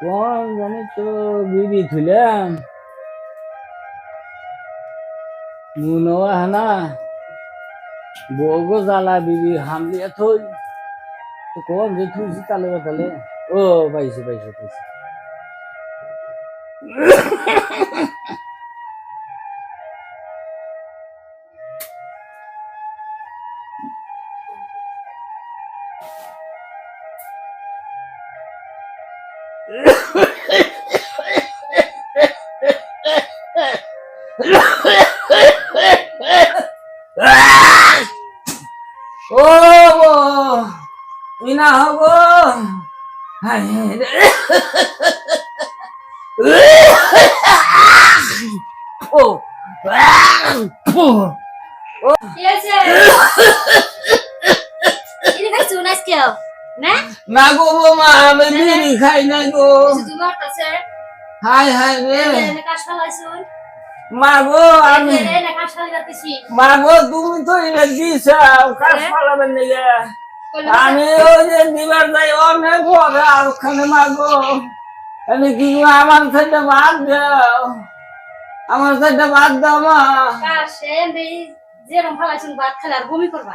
কোন জানি তো বিড়ি থুলাম মুনওয়া হানা বগো জ্বালা বিড়ি হামলিয়া থই কোন যে থুইছি তালে তালে ও, পাইছি পাইছি পাইছি। না আজকেও? না? গো বৌমা আমি বিড়ি খাই না গো? হায় হায় রে এনে কাশ ফালাইছুন? মা গো আমি এনে এনে কাশ ফালাই যাতেছি। মা গো তুমি তো দিছাও কাজ পালাবেন নাকি কইলে আমি ওই যে দিবার যাই অনেক বড় আর ওখানে মাগো আমি কি? আমার সাইডে বাদ দাও আমার সাইডে বাদ দাও মা যেরকম ফালাইছুন ভাত খেলে আর বমি করবা।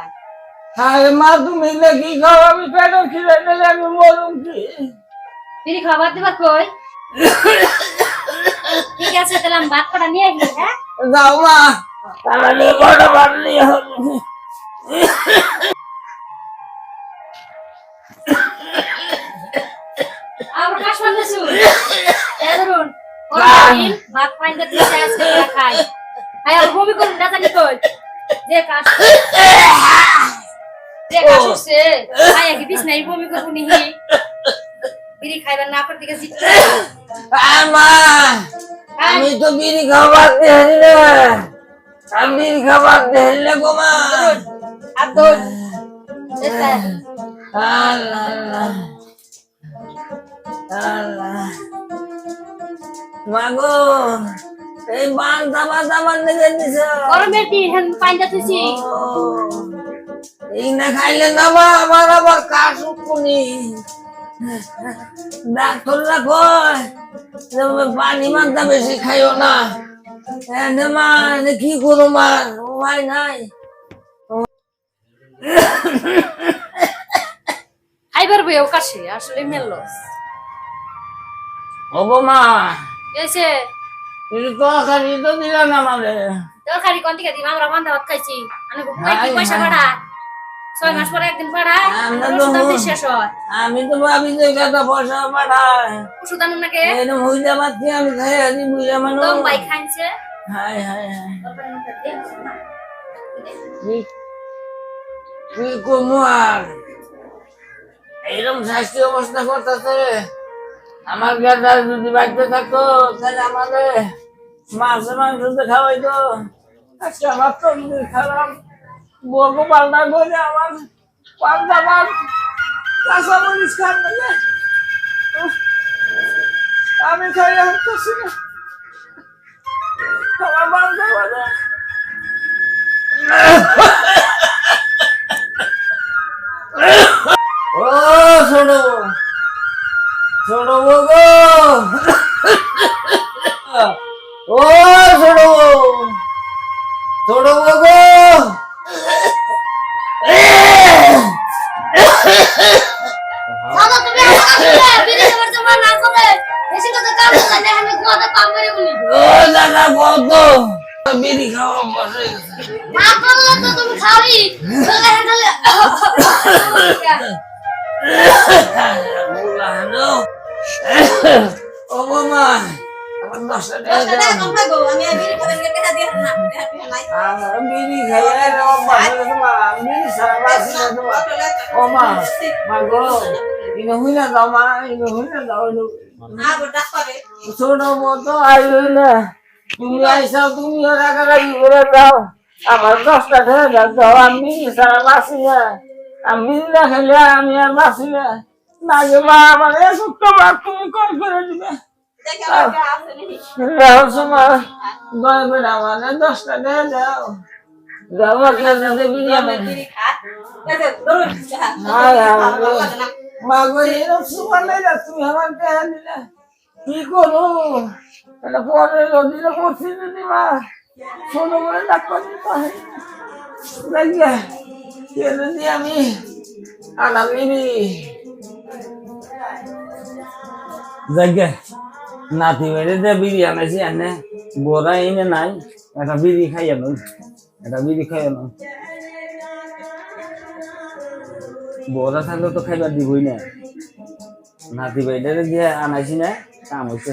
হায় মা তুমি কি খাও আমি পেটের খিদে দিলে আমি মরুম কি বিড়ি খাওয়া বাদ দিবার কই? ঠিক আছে তাহলে আমি ভাত কটা নিয়ে আসি হ্যাঁ যাও মা তাহলে বড় হবে ধরুন ভাত পাইন দিয়ে খাই আর বমি করুন না জানি কই। যে কাশ যে কাশ হচ্ছে খাই কি বিড়ি খাইবার না দিকে আয় আমি তো বিড়ি খাবার আমি বিড়ি খাবার দিলে গো মা আল্লাহ আল্লাহ। মাগো এই বান্তা বান্তা বান্তা কে দিছ। গরমের দিন হেন পাইন্দা তুইছি এই না খাইলে না মা আমার আবার কাশ উঠুনি ডাক্তাররা কয় পানি মাত্রা বেশি খাইও না। মা কি করো মা? উপায় নাই। খাইবার বইও কাছে আসলে মেললো মা এসে। কিন্তু তো খালি তো দিল না আমাদের তরকারি কোন দিকে দিম? আমরা বান্ধা ভাত খাইছি। আমি পয়সা হাই। ছয় মাস পরে একদিন শেষ হয়। আমি তো ভাবি যে কথা পয়সা পাঠায় ওষুধ আনুন নাকি? এরকম হইতে পারছি আমি খাই আছি বুঝে মানুষ। দম খাইছে। হাই হাই হাই আর? এইরকম স্বাস্থ্য অবস্থা করতেছে। আমার গাদা যদি বাড়িতে থাকতো তাহলে আমাদের মাছ মাংস তো খাওয়াইতো আজকে আমার তো খারাপ। বকো পাল্টা করে আমার পাল্টা পাল কাঁচা মরিচ আমি খাই না। আমার পাল্টা ও ছোট ছোট গো ও ছোট ছোট তুমি আমার কাছে বিড়ি খাওয়া বসে না করলে তো তুমি খাবি চলে তুমি আইসাও তুমি রাগারাগি করে দাও আমার দশটা টাকা দাও আমি সারা বাসি না আমি না খেলে আমি আর বাসি না না গে মা আমার এসব তোমার তুমি কল করে দিবে। দাও সময় দয়া করে আমার দশটা টাকা দাও। আমার কাছে বিড়ি আনে মাগো এরকম সুপার নাই না তুমি আমার দেহা দিলে। কি করো এটা পরে রোদিনে করছি যদি মা ছোট করে ডাক্তার দিতে হয় দেখিয়ে কেন দিয়ে আমি বিড়ি নাতি বেড়ে যে বিড়ি আনেছি, এনে বোরা এনে নাই একটা বিড়ি খাই নই একটা বিড়ি খাই নই বোরা থাকলে তো খাইবার দিবই না। নাতি বেড়ে দিয়ে আনাইছি না, কাম হইছে।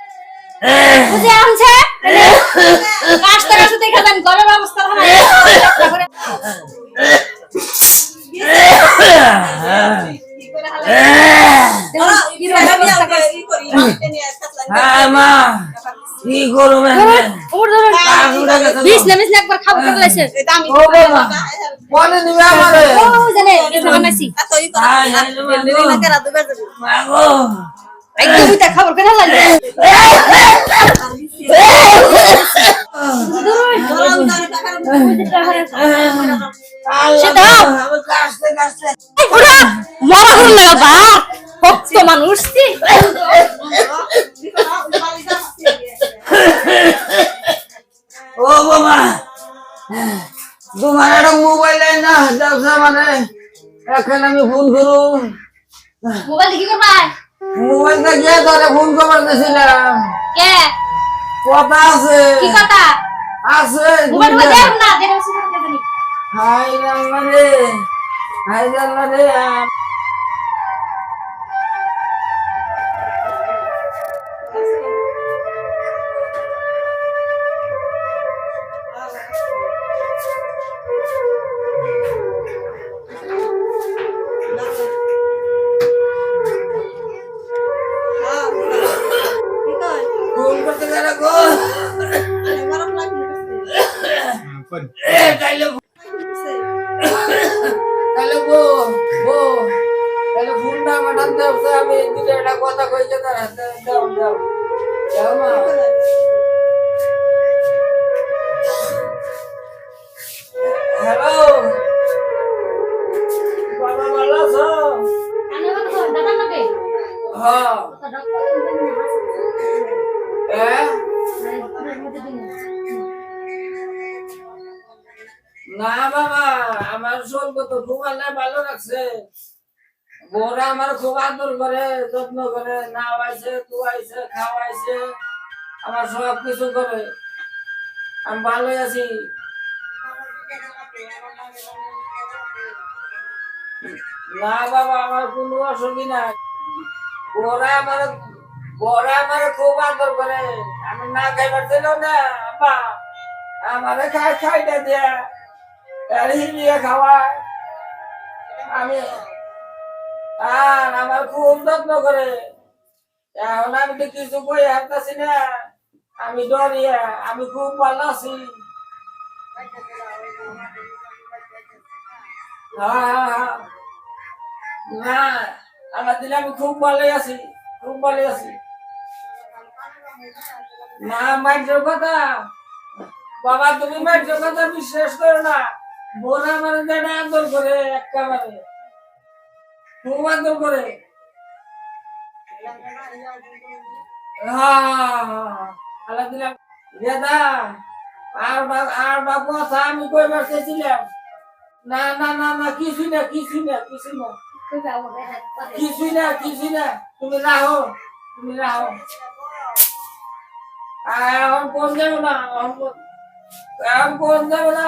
বুঝি আনছে কাজটা কাজটা দেখে যান ঘরের অবস্থা ভালো লেখা করে কি অবস্থা করে। হ্যাঁ মা কি করব ধরুন, ওর ধরুন। কাকুরা গেছে গো। বিছ না বিছ না একবার খাব খাব লাগছে ও বাবা মনে নিবে আমারে ও জানে এটা বানাইছি হ্যাঁ হ্যাঁ মা গো একদম উইটা খাবার কেন ওরা মরা হল বা ভক্ত মানুষ ও বাবা তোমার একটা মোবাইল না ব্যবসা মানে এখন আমি ফোন করুন মোবাইল কি করবা মোবাইলটা গিয়ে তোরে ফোন করবার দিয়েছিলাম কে? কথা আছে। কি কথা? আছে মোবাইল দেখ না দেখ হাই জানলা রে হাই জানলা রে কথা কইছে তার হাতে দাও দাও দাও। মা হ্যালো বাবা ভালো আছো? দাদা নাকি হ্যাঁ। হ্যাঁ? না, বাবা, আমার শরীর তো খুব ভালো লাগছে। বউরা আমার খুব আদর করে, যত্ন করে নাওয়াইছে তুয়াইছে খাওয়াইছে, আমার সব কিছু করে। আমি ভালোই আছি। না, বাবা, আমার কোনো অসুবিধা নাই। বউরা আমার বউরা আমার খুব আদর করে। আমি না খাইবার ছিল না, আব্বা, আমারে খাই, খাইটা দিয়া। খাওয়ায়। আমি আমার খুব করে। এখন আমি না। আমি ডরিয়া আমি খুব ভালো আছি। হ্যাঁ, হ্যাঁ, হ্যাঁ। না দিলে আমি খুব ভালো আছি খুব ভালো আছি। না মাইন্ডের কথা বাবা তুমি মাইন্ডের কথা বিশ্বাস করো না। বোন আমার যেন আদর করে একেবারে খুব আদর করে দাদা আর আর বা কথা আমি না না না না কিছুই না কিছুই না কিছুই না কিছুই না কিছুই না তুমি রাহো তুমি রাহো আর এখন কোন যাব না এখন কোন যাব না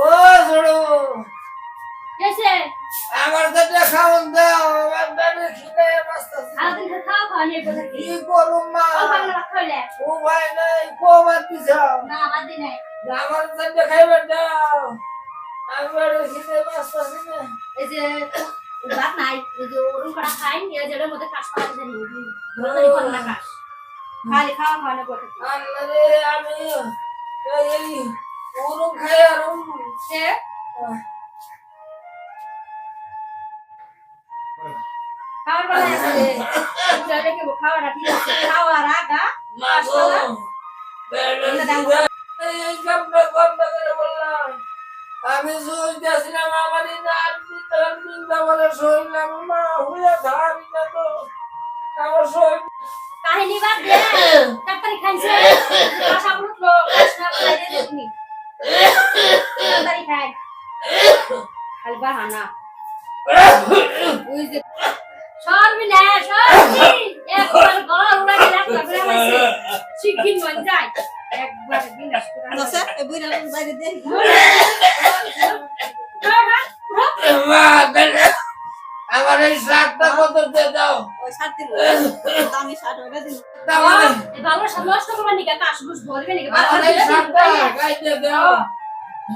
ও ছোড়ো কেসে আমার কাছে খাওয়ান দাও আমার দাঁড়ে খিদে মস্ত সারাদিন খাওয়া খাওয়া নিয়ে বসে কি করুম মা? ও বাংলা ভাই নাই কো বাদ দিছাও না বাদ দি নাই। আমার কাছে খাইবার দাও। আমার খিদে মস্ত খিদে এই যে ভাত নাই এই যে ওরকম করা খাই নিয়ে যে মধ্যে কাশ পাওয়া যায় না কাশ খালি খাওয়া আমি এই ওরম খাই আর সে খাওয়ার বেলা আছে। চলে কি খাওয়ার ঠিক আছে। খাওয়ার আগা বললাম। আমি শুনতেছিলাম আমার কাহিনী বাদ দে। তাড়াতাড়ি খাইছে। কাঁচা উঠল কাশ না খাই তুমি তাড়াতাড়ি খাই খালি বাহানা ওই যে সরবি না সরবি একবার গলা উড়া গেলে একটা করে শিখিন মন যায় একবার বিনাশ করে আছে এই বুইরা বাইরে দে মা আমার এই শাকটা কত দিয়ে দাও? ওই শার্ট দিল। দামি শার্ট ওটা দিল আমার ভালো নষ্ট করবার নিকা? কাশ বুঝ বলবে নিকা? আমার এই দাও?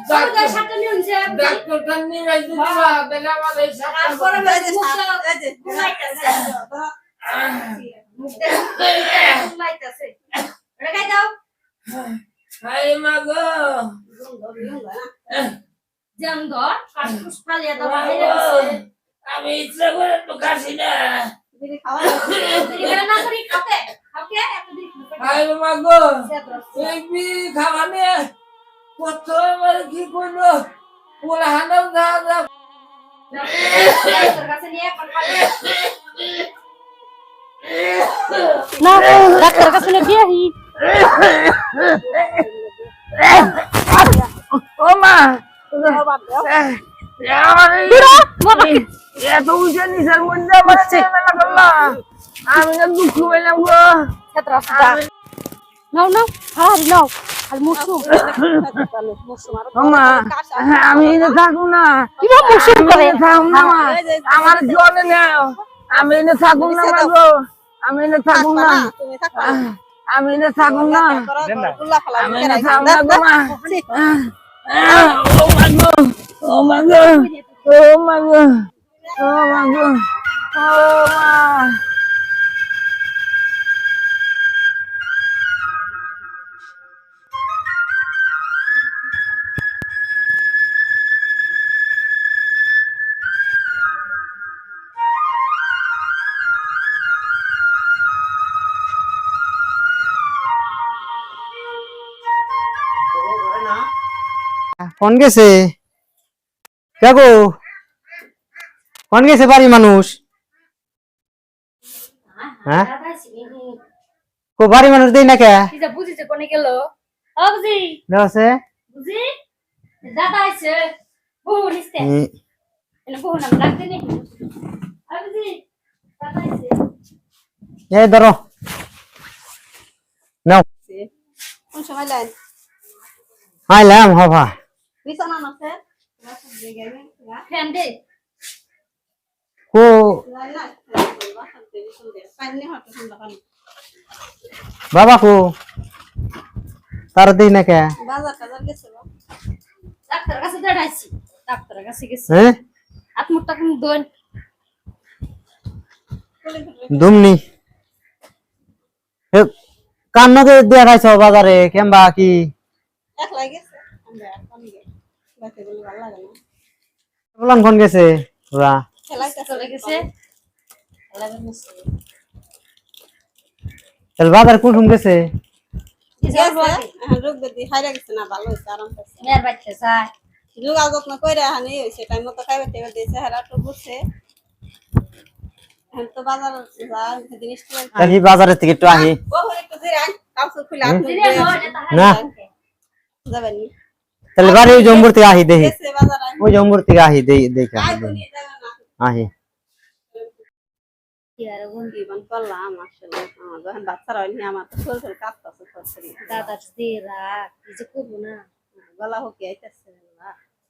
সবুজের সাথে নিয়ে উনছে ডাক্তারটা নিয়ে যাইতে দিবা তাহলে আমার এই শার্ট। ঘুমাইতেছে দাও? হাই ফালিয়া দাও বাইরে আমি ইচ্ছা করে তো খাসি না। বিড়ি খাওয়া এখানে না করি খাতে। খাতে এত দিন হাই মা গো এই বি খাওয়ানে কত কি করল ওরা হানাও না ডাক্তার কাছে নিয়ে আহি। ও মা দূর বাবা। এত উঁচা নিচার মধ্যে করলাম আমি না দুঃখ পেলাম গো নাও নাও নাও। আর আমি থাকুন না। কিবা করে? থাকুন না আমার জলে নেও। আমি এনে থাকুন না গো আমি এনে থাকুন না। আমি এনে থাকুন না। আমি এনে থাকুন না গো মা ও মা গো ও মা গো ও মা গো ও মা গো ও মা কোন গেছে দেখো কোন গেছে বাড়ি মানুষ? হ্যাঁ? কো বাড়ি মানুষ দেই না কে? বুঝিছে কোনে গেল? ও বুঝি। দেওয়াছে বুঝি? দাদা আইছে। বহু নিস্তে এনে বহু নাম নেই। ও বুঝি। দাদা আইছে। এই ধরো। নাও। কোন সময় লাইন? আইলাম হবা। বিছানা আছে ফ্যান দে। বাবা কো তার দেই না কে? বাজার টাজার গেছে ডাক্তার কাছে দাঁড়াইছি ডাক্তার কাছে গেছি হ্যাঁ আত্মটা কোন দোন দুমনি কান্নকে বাজারে কেমবা কি? একলাই গেছে। আমরা পানি গে বাইতে গেলে ভালো লাগে বললাম কোন গেছে? ওরা। চলে গেছে খেলাবে মুসে তাহলে বাজার কোন রুম গেছে কি যাব গেছে রোগ বেদি হাইরা গেছে না ভালো হয়েছে আরাম পাইছে মেয়ের বাচ্চা চায় লুগা যত্ন করে হানি হয়েছে টাইম মতো খাইবে টাইবে দিয়েছে হেরা তো বুঝছে এখন তো বাজার যা জিনিস দেখি বাজারের থেকে একটু আহি বহু একটু জিরান কাপড় খুলে আপনি দিলে হয় না তাহার না যাবেন নি তাহলে বাড়ি ওই জম্বুর থেকে আহি দেখি গেছে বাজার আই ওই জম্বুর থেকে আহি দেখি আহি। কি আর বোন জীবন করলাম আসলে আমার যখন বাচ্চারা হয়নি আমার তো শরীর শরীর কাঁপতেছে সরসরি দাদার দিয়ে রাখ কি যে করব না? গলা হোক আইতেছে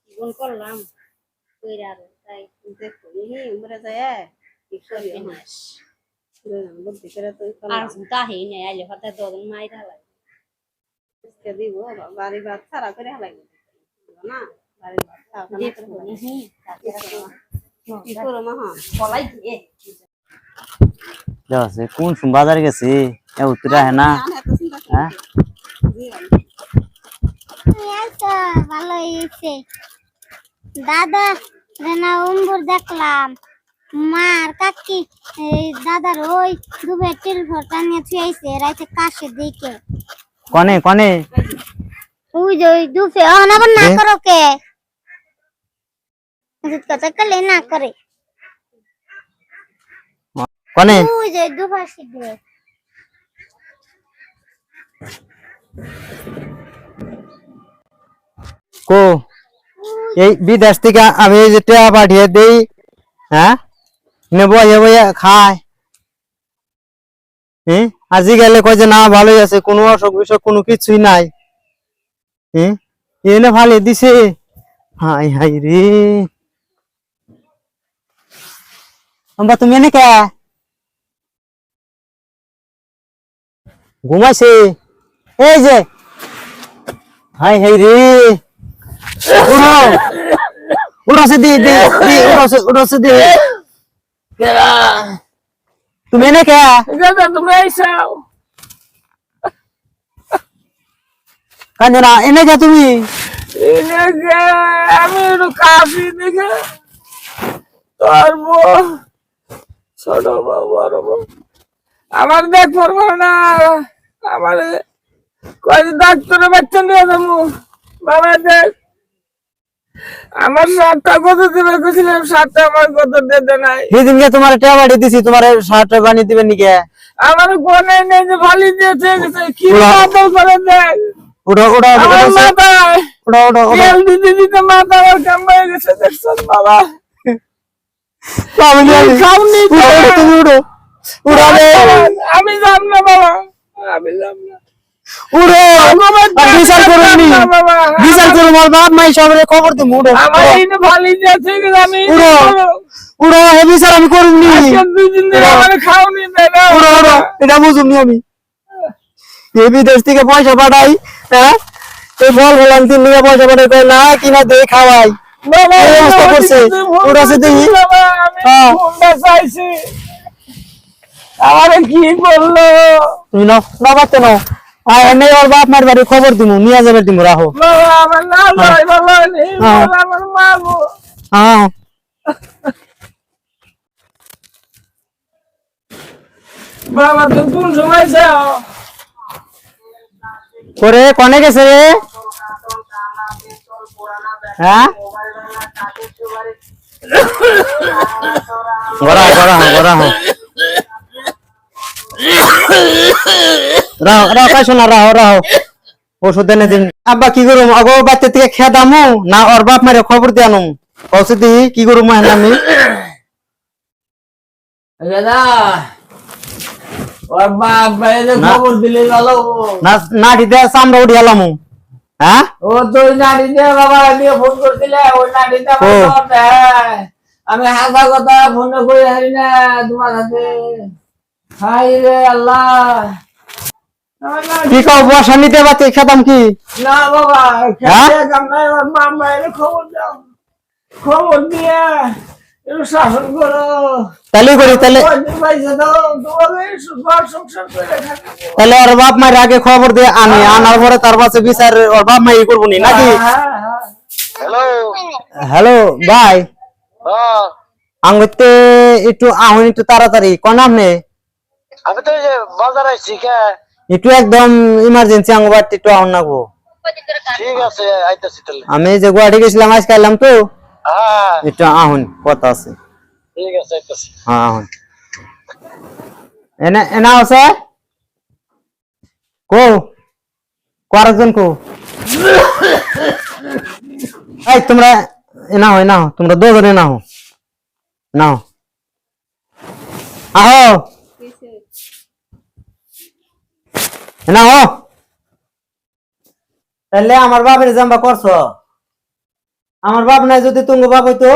জীবন করলাম কইরা আর তাই। দেখো নি মরে যায় কি করি এখন? বুদ্ধি করে তুই আর তাহে নাই আইলে হঠাৎ দজন মাইরা লাগে কে দিব বাড়ি ভাত করে লাগবে না? বাড়ি ভাত নি হ্যাঁ কোন বাজারে গেছে? উত্তরা হ্যাঁ না। হ্যাঁ? ভালো হয়েছে। দাদা উম্বুর দেখলাম মার কাকি এই দাদার ওই দুবে টিল ভরটা নিয়ে থুয়েছে রাইতে কাশে দিকে কনে কনে? ওই যে ওই দুফে অন আবার না করো কে? কথা করলে না করে। কনে? ওই যে কো? এই বিদেশ থেকে আমি এই যে টেয়া পাঠিয়ে দেই হ্যাঁ? নেব বইয়া খায়। হ্যাঁ আজি গেলে কয় যে না ভালোই আছে কোনো অসুখ বিসুখ কোনো কিছুই নাই। হ্যাঁ এনে ভালো দিছে। হাই হাই রে। আম্বা তুমি এনে কে ঘুমাইছে? এই যে। হাই হাই রে। উঠো। দি দি দি সে দি। তুমি এনে কে দাদা তুমি আইসাও কান্দো না এনে কে তুমি? এনে গে আমি কাশি দেখে তোর বউ ছোট বড় আমার দেখ পারব না। আমার কয়েক ডাক্তারের বাচ্চা নিয়ে যাব। বাবা দেখ আমার সাতটা কত দিবে গেছিলাম সাতটা আমার কত দিতে নাই। তোমার বাড়ি দিছি তোমার দিবেন নিকে আমার কোনে নেই যে ভালি দিয়েছে কি করে দেখ দিতে দিতে মাথা আমার কাম হয়ে গেছে দেখছেন বাবা? আমি জানি। খাওনি তো। উঠো উঠো, তুমি উঠো উঠো রে আমি যাব না বাবা। আমি যাব না। উঠো বিচার করুন নি না। বাবা। বিচার করুন আমার বাপ মাই সবরে খবর দিব উঠো আমার উঠো, ভালি দিয়েছে আমি উড়ো। উঠো হে বিচার আমি করুন। আজকে দুই দিন ধরে আমার খাওনি দেয় না উঠো উঠো এটা বুঝুন আমি। এই বিদেশ থেকে পয়সা পাঠাই হ্যাঁ? এই ফল ফলান তিন পয়সা পাঠাই না কিনা দিয়ে খাওয়াই। করছে। ওটা দেখি। হ্যাঁ। চাইছি। আমারে কি বলল তুমি নাও না পারতে নাও। আর এনে ওর বাপ মার বাড়ি খবর দিমু নিয়ে যাবে দিমু রাখো বাবা আমার না যাই বলো নি হ্যাঁ। আমার মা গো হ্যাঁ। বাবা কোন সময় যাও? করে কনে গেছে রে? হ্যাঁ? গড়া গড়া গড়া হো রাও রাও কাই শোনা রাও রাও। ওষুধ এনে দিন। আব্বা কি করুম? আগো বাচ্চা থেকে খেয়ে দামু না ওর বাপ মারে খবর দিয়ে আনুম? কৌশে দি কি করুম আমি? দাদা ওর বাপ বাইরে না। খবর দিলে ভালো। না চামড়া উঠি আলামু হ্যাঁ? ও তো ওই নারী দিয়ে বাবা দিয়ে ফোন করছিলে ওই নারীটা আমি হাসা কথা ফোন করে হারি না তোমার হাতে। হাই রে আল্লাহ। কি কও বসা নিতে বাচ্চা খেতাম কি? না বাবা হ্যাঁ? খেতে খবর দাও। খবর দিয়ে শাসন করো। তাহলে করি তাহলে কয়দিন পয়সা দাও তোমাকে ঘর সংসার করে খাবে তাহলে ওর বাপ মায়ের আগে খবর দিয়ে আনি আনার পরে তার পাশে বিচার ওর বাপ মাই করব নি নাকি? হ্যাঁ হ্যাঁ হ্যালো। ভাই। আঙ্গুতে একটু আহুন একটু তাড়াতাড়ি কোন আপনি আমি তো বাজার আইছি একটু একদম ইমার্জেন্সি আঙ্গুবার একটু আহুন নাগবো ঠিক আছে আইতাছি তাহলে। আমি যে গুয়াহাটি গেছিলাম আজকে এলাম তো। হ্যাঁ। একটু আহুন কথা আছে। ঠিক আছে হ্যাঁ আহুন। এনে এনা আছে? কো কয়েকজন কো? এই তোমরা এনা হয় না তোমরা দুজনে না হো না আহো। কিসে হো তাহলে আমার বাপের জাম্বা করছ? আমার বাপ নাই যদি তুঙ্গ বাপ হইতো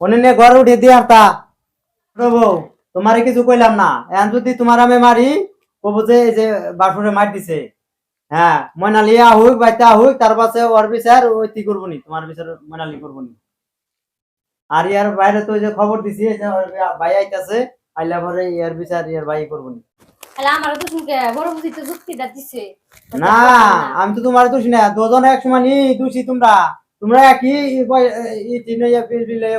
উনি নিয়ে ঘরে উঠে দিয়ে আসতা প্রভু, তোমারে কিছু কইলাম না। এখন যদি তোমার আমি মারি কবো যে, এই যে বাসুরে মার দিছে হ্যাঁ ময়নালি আহুক, বাইতে আহুক, তার পাশে ওর বিচার ওই তি করব নি তোমার বিচার ময়নালি করব নি আর ইয়ার বাইরে তো যে খবর দিছি ভাই আইতাছে, আইলা পরে ইয়ার বিচার ইয়ার ভাই করব নি না আমি তো তোমার দোষী না দুজন এক সমান দোষী তোমরা। তোমরা একই তিনে বিলে?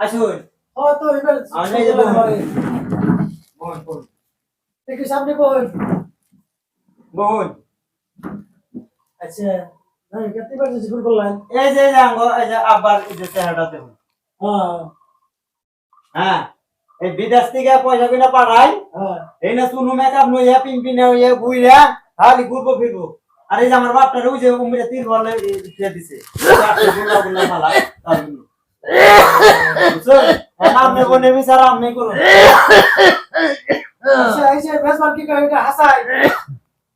আসুন। আমি এই যে বহন। বহন, বহন। বহন। এই যে এই এই যে আব্বার চেহারাটা দেখুন। হ্যাঁ। এই বিদেশ থেকে পয়সা কিনা পাঠাই। এই না শুনু মেকআপ নইয়া পিম্পি নইয়া বুইয়া খালি ঘুরবো ফিরবো। আর এই যে আমার বাপটার ওই যে উমরে তীর বলে দিয়ে দিছে। বাপটা গুলা গুলা মালা আপনি বোনের বিচার আপনি করুন।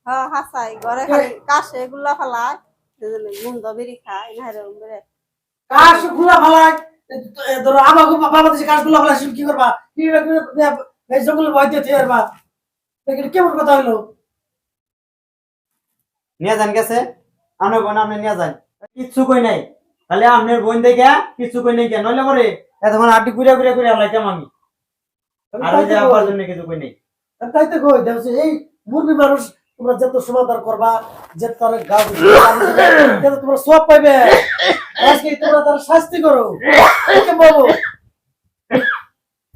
হ্যাঁ হাসাই ঘরে খালি কাশে এগুলা ফেলায়। বেরি খায় না রে বেরে কাশগুলা ফালাই ধরো আমাকে বাবা দেশে কাশগুলা ফালাই কি করবা? কি এই জঙ্গলে ভয় দিয়ে এটা কেমন কথা হইল নিয়ে যান গেছে। আপনার বোন আপনি নিয়ে যান। কিচ্ছু কই নাই। তাহলে আপনার বোন দেখে কিচ্ছু কই নাই কেন? নইলে পরে এতক্ষণ আটি ঘুরে ঘুরে ঘুরে আলাইতাম আমি। আমি আর ওই যে আব্বার জন্য কিছু কই নাই। তাই তো কই? দেখছি এই মুরবি মানুষ তোমরা যত সমাধান করবা, যে তার যাতে তোমরা সব পাইবে। আজকে তোমরা তার শাস্তি করো। ওকে বলো।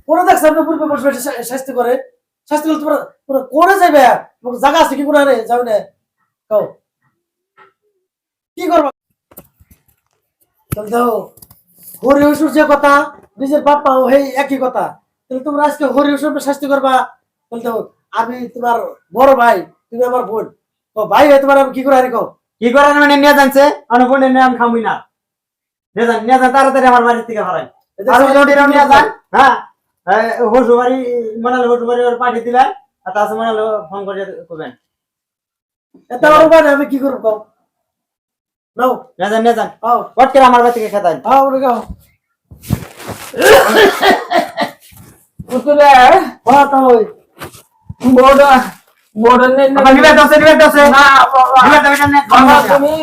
কোন দেখছ আপনি মুরবি মানুষ বেশি শা- শাস্তি করে। শাস্তি করলে তোমরা তোমরা করে যাবে জায়গা আছে কি করে যাও না। কও। কি করবা? তাহলে দেখো, হরি অসুর যে কথা, নিজের বাপ মাও সেই একই কথা। তাহলে তোমরা আজকে হরি অসুর শাস্তি করবা। তাহলে দেখো, আমি তোমার বড় ভাই তুমি আমার বোন। তো ভাই হয়ে তোমার আমি কি করে হারি কও? কি করেন মানে নিয়ে যাচ্ছে আমার বোনের আমি খামুই না। নিয়ে যান নিয়ে যান তাড়াতাড়ি আমার বাড়ির থেকে হারাই আর ওই জটিরাও নিয়ে যান। হ্যাঁ হসু বাড়ি মনালে হসু বাড়ি ওর পাঠিয়ে দিলেন আর তাছাড়া মনালে ফোন করে করবেন। এটা আমার ভাই আমি কি করব কও? নাও। নিয়ে যান নিয়ে যান। আও। পট করে আমার বাড়ি থেকে খেতান আও রে গাও। পুতুলে হ্যাঁ তাও ওই। বড়। তুমি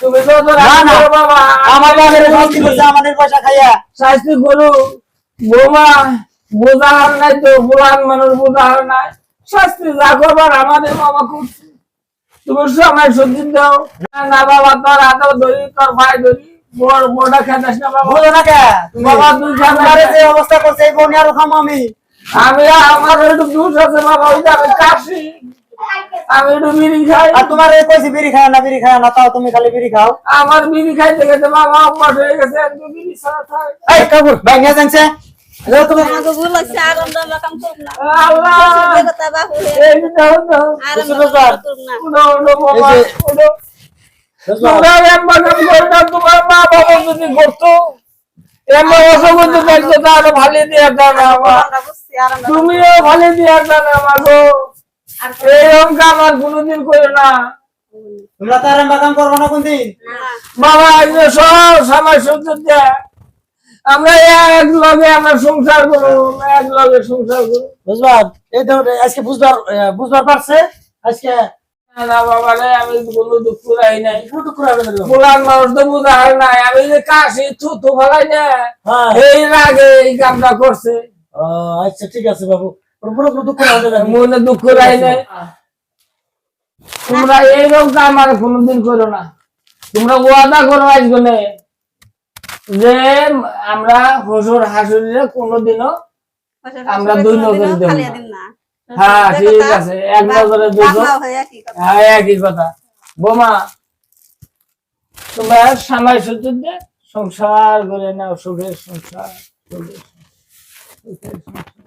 তুমি তো তো না, না। রাখো বাবা। আমার বাবার শাস্তি করছে আমাদের পয়সা খাইয়া। শাস্তি করো। বোমা বোঝার নাই তো বুড়ান মানুষ বোঝার নাই। শাস্তি যা করবার আমাদের বাবা করছে। তুমি সময় সত্যি দাও। না না বাবা তোর হাতে ধরি তোর ভাই ধরি। বড় বড়টা খেতাস না বাবা। বলো না কে? বাবা তুই আমারে যে অবস্থা করছে এই বোন আরও খাম আমি। আমি আমার একটু দুধ আছে বাবা ওই আমি কাশি। আমি একটু বিড়ি খাই। আর তোমার এই কইছি বিড়ি খায় না বিড়ি খায় না তাও তুমি খালি বিড়ি খাও। আমার বিড়ি খাইতে গেছে বাবা অভ্যাস হয়ে গেছে একদম বিড়ি ছাড়া থাক। এই ভাই নিয়ে যাচ্ছে আমাকে ভুল দিয়ে আমরা বুঝছি আর কাম কোনোদিন করো না। তোমরা তো আর করব না কোনদিন? বাবা এই সব সময় সহ্য দেয়। আমরা এক লগে আমরা সংসার করব এক লগে সংসার করব। বুঝবার? এই আজকে বুঝবার বুঝবার পারছে? আজকে না, বাবা রে আমি কোনো দুঃখ রাই নাই। না গোলাম মানুষ তো বুঝার নাই। আমি যে কাশি থুতু ফেলাই না। হ্যাঁ। এই রাগে এই কামটা করছে। ও, আচ্ছা ঠিক আছে বাবু। মনে দুঃখ রাই নাই তোমরা কাম আর কোনোদিন করো না। তোমরা ওয়াদা করো যে আমরা হসুর হাসুরিরা কোনোদিনও আমরা দুই নজরে দেব না। হ্যাঁ ঠিক আছে। এক নজরে দুটো। হ্যাঁ একই কথা। বোমা তোমার সামাই সুযোগ সংসার করে নাও সুখের সংসার সুখের সংসার, সুখের সংসার।